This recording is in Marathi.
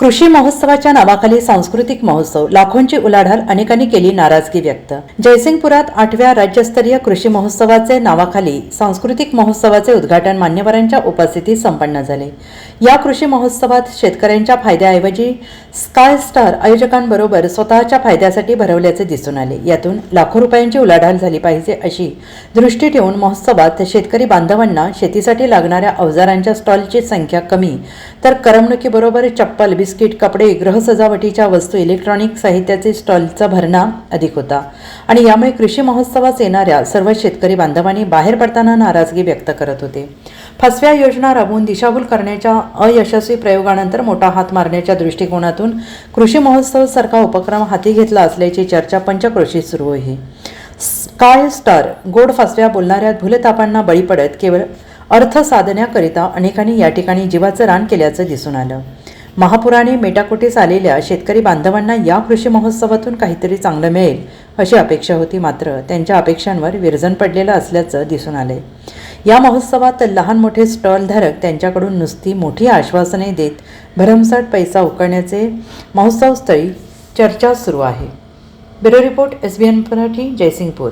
कृषी महोत्सवाच्या नावाखाली सांस्कृतिक महोत्सव लाखोंची उलाढाल अनेकांनी केली नाराजगी व्यक्त. जयसिंगपुरात आठव्या राज्यस्तरीय कृषी महोत्सवाचे नावाखाली सांस्कृतिक महोत्सवाचे उद्घाटन मान्यवरांच्या उपस्थितीत संपन्न झाले. या कृषी महोत्सवात शेतकऱ्यांच्या फायद्याऐवजी स्काय स्टार आयोजकांबरोबर स्वतःच्या फायद्यासाठी भरवल्याचे दिसून आले. यातून लाखो रुपयांची उलाढाल झाली पाहिजे अशी दृष्टी ठेवून महोत्सवात शेतकरी बांधवांना शेतीसाठी लागणाऱ्या अवजारांच्या स्टॉलची संख्या कमी तर करमणुकीबरोबर चप्पल बिस्किट कपडे गृहसजावटीच्या वस्तू इलेक्ट्रॉनिक साहित्याचे स्टॉलचा भरणा अधिक होता. आणि यामुळे कृषी महोत्सवास येणाऱ्या सर्व शेतकरी बांधवांनी बाहेर पडताना नाराजगी व्यक्त करत होते. फसव्या योजना राबवून दिशाभूल करण्याच्या अयशस्वी प्रयोगानंतर मोठा हात मारण्याच्या दृष्टिकोनातून कृषी महोत्सव सारखा उपक्रम हाती घेतला असल्याची चर्चा पंचक्रोशीत सुरू आहे. स्काय स्टार गोड फसव्या बोलणाऱ्या भूलतापांना बळी पडत केवळ अर्थ साधण्याकरिता अनेकांनी या ठिकाणी जीवाचं रान केल्याचं दिसून आलं. महापुराने मेटाकोटीस आलेल्या शेतकरी बांधवांना या कृषी महोत्सवातून काहीतरी चांगलं मिळेल अशी अपेक्षा होती मात्र त्यांच्या अपेक्षांवर विरजन पडलेलं असल्याचं दिसून आलंय. या महोत्सवात लहान मोठे स्टॉलधारक त्यांच्याकडून नुसती मोठी आश्वासने देत भरमसाठ पैसा उकळण्याचे महोत्सवस्थळी चर्चा सुरू आहे. Bureau report S B N Marathi Jaysingpur.